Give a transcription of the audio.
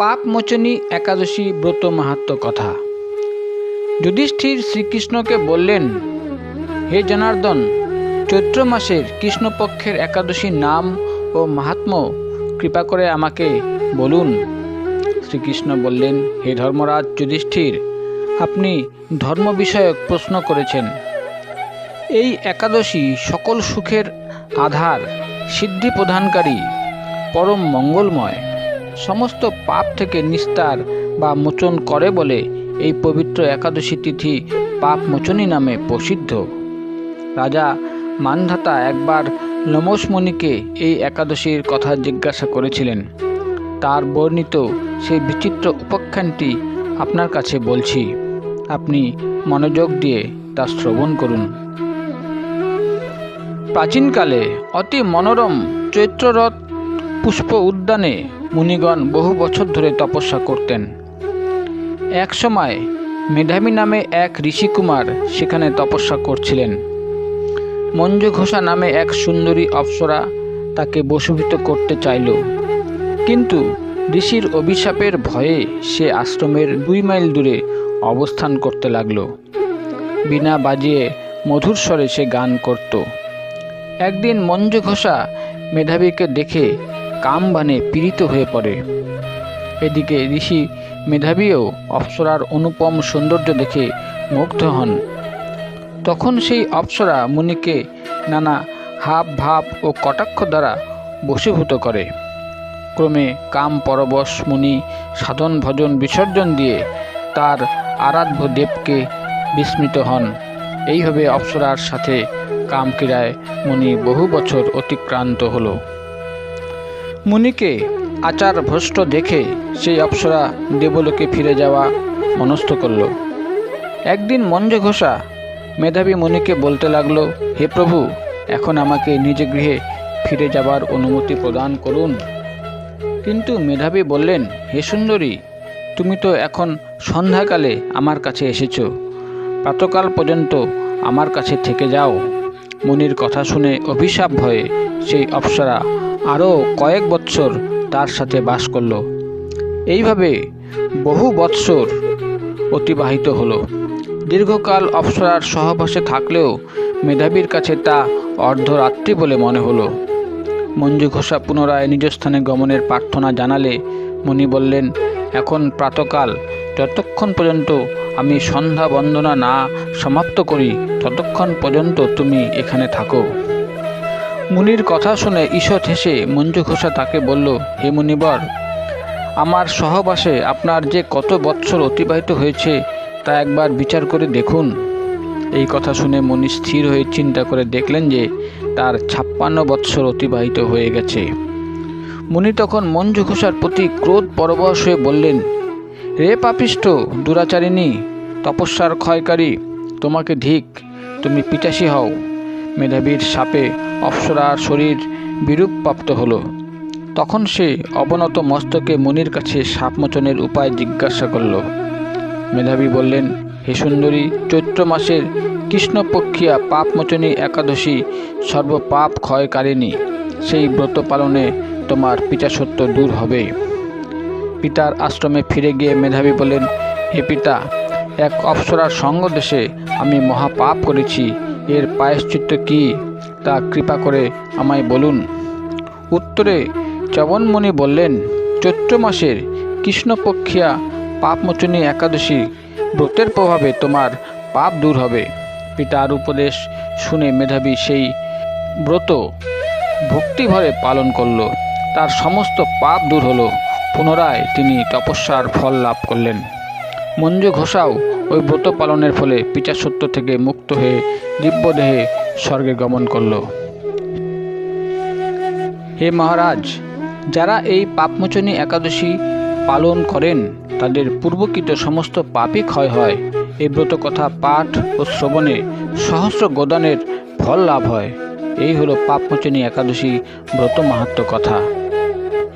পাপমোচনী একাদশী ব্রত মাহাত্ম কথা। যুধিষ্ঠির শ্রীকৃষ্ণকে বললেন, হে জনার্দন, চৈত্র মাসের কৃষ্ণপক্ষের একাদশীর নাম ও মাহাত্ম্য কৃপা করে আমাকে বলুন। শ্রীকৃষ্ণ বললেন, হে ধর্মরাজ যুধিষ্ঠির, আপনি ধর্ম বিষয়ক প্রশ্ন করেছেন। এই একাদশী সকল সুখের আধার, সিদ্ধি প্রদানকারী, পরম মঙ্গলময়। সমস্ত পাপ থেকে নিস্তার বা মোচন করে বলে এই পবিত্র একাদশী তিথি পাপ মোচনী নামে প্রসিদ্ধ। রাজা মানধাতা একবার নমসমণিকে এই একাদশীর কথা জিজ্ঞাসা করেছিলেন। তার বর্ণিত সেই বিচিত্র উপাখ্যানটি আপনার কাছে বলছি। আপনি মনোযোগ দিয়ে তা শ্রবণ করুন। প্রাচীনকালে অতি মনোরম চৈত্ররথ পুষ্প উদ্যানে মুনিগণ বহু বছর ধরে তপস্যা করতেন। এক সময় মেধাবী নামে এক ঋষিকুমার সেখানে তপস্যা করছিলেন। মঞ্জু ঘোষা নামে এক সুন্দরী অপ্সরা তাকে বশীভূত করতে চাইল। কিন্তু ঋষির অভিশাপের ভয়ে সে আশ্রমের দুই মাইল দূরে অবস্থান করতে লাগল। বিনা বাজিয়ে মধুর স্বরে সে গান করত। একদিন মঞ্জু ঘোষা মেধাবীকে দেখে কাম বানে পীড়িত হয়ে পড়ে। এদিকে ঋষি মেধাবীও অপ্সরার অনুপম সৌন্দর্য দেখে মুগ্ধ হন। তখন সেই অপ্সরা মুনিকে নানা হাব ভাব ও কটাক্ষ দ্বারা বশীভূত করে। ক্রমে কাম পরবশ মুনি সাধন ভজন বিসর্জন দিয়ে তার আরাধ্য দেবকে বিস্মৃত হন। এইভাবে অপ্সরার সাথে কামক্রীড়ায় মুনি বহু বছর অতিক্রান্ত হলো। মুনিকে আচার ভ্রষ্ট দেখে সেই অপ্সরা দেবলোকে ফিরে যাওয়া মনস্থ করল। একদিন মঞ্জ ঘোষা মেধাবী মুনিকে বলতে লাগল, হে প্রভু, এখন আমাকে নিজ গৃহে ফিরে যাবার অনুমতি প্রদান করুন। কিন্তু মেধাবী বললেন, হে সুন্দরী, তুমি তো এখন সন্ধ্যাকালে আমার কাছে এসেছ। প্রাতকাল পর্যন্ত আমার কাছে থেকে যাও। মুনির কথা শুনে অভিশাপ ভয়ে সেই অপ্সরা আরও কয়েক বৎসর তার সাথে বাস করল। এইভাবে বহু বৎসর অতিবাহিত হলো। দীর্ঘকাল অপ্সরার সহবাসে থাকলেও মেধাবীর কাছে তা অর্ধরাত্রি বলে মনে হলো। মঞ্জু ঘোষা পুনরায় নিজ স্থানে গমনের প্রার্থনা জানালে মুনি বললেন, এখন প্রাতকাল, যতক্ষণ পর্যন্ত আমি সন্ধ্যা বন্দনা না সমাপ্ত করি, ততক্ষণ পর্যন্ত তুমি এখানে থাকো। মুনির কথা শুনে ঈষৎ হেসে মঞ্জু ঘোষা তাকে বলল, হে মুনিবর, আমার সহবাসে আপনার যে কত বৎসর অতিবাহিত হয়েছে, তা একবার বিচার করে দেখুন। এই কথা শুনে মনি স্থির হয়ে চিন্তা করে দেখলেন যে তার ছাপ্পান্ন বৎসর অতিবাহিত হয়ে গেছে। মুনি তখন মঞ্জু ঘোষার প্রতি ক্রোধ পরবশ হয়ে বললেন, রে পাপিষ্ট দুরাচারিণী, তপস্যার ক্ষয়কারী, তোমাকে ধিক, তুমি পিটাসী হও। মেধাবীর সাপে অপ্সরার শরীর বিরূপপ্রাপ্ত হলো। তখন সে অবনত মস্তকে মুনির কাছে সাপমোচনের উপায় জিজ্ঞাসা করল। মেধাবী বললেন, হে সুন্দরী, চৈত্র মাসের কৃষ্ণপক্ষিয়া পাপমোচনী একাদশী সর্বপাপ ক্ষয়কারিণী। সেই ব্রত পালনে তোমার পিতাসত্য দূর হবে। পিতার আশ্রমে ফিরে গিয়ে মেধাবী বলেন হে পিতা, এক অপ্সরার সঙ্গ দেশে আমি মহাপাপ করেছি। এর পায়শ্চিত্ত কি তা কৃপা করে আমায় বলুন। উত্তরে চবনমণি বললেন, চৈত্র মাসের কৃষ্ণপক্ষিয়া পাপমোচনী একাদশী ব্রতের প্রভাবে তোমার পাপ দূর হবে পিতার উপদেশ শুনে মেধাবী সেই ব্রত ভক্তিভরে পালন করল। তার সমস্ত পাপ দূর হলো। পুনরায় তিনি তপস্যার ফল লাভ করলেন। মঞ্জু ঘোষাও ওই ব্রত পালনের ফলে পিচাসত্য থেকে মুক্ত হয়ে দিব্যদেহে স্বর্গে গমন করল। হে মহারাজ, যারা এই পাপমোচনী একাদশী পালন করেন, তাদের পূর্বকৃত সমস্ত পাপই ক্ষয় হয়। এই ব্রত কথা পাঠ ও শ্রবণে সহস্র গোদানের ফল লাভ হয়। এই হলো পাপমোচনী একাদশী ব্রত মাহাত্ম কথা।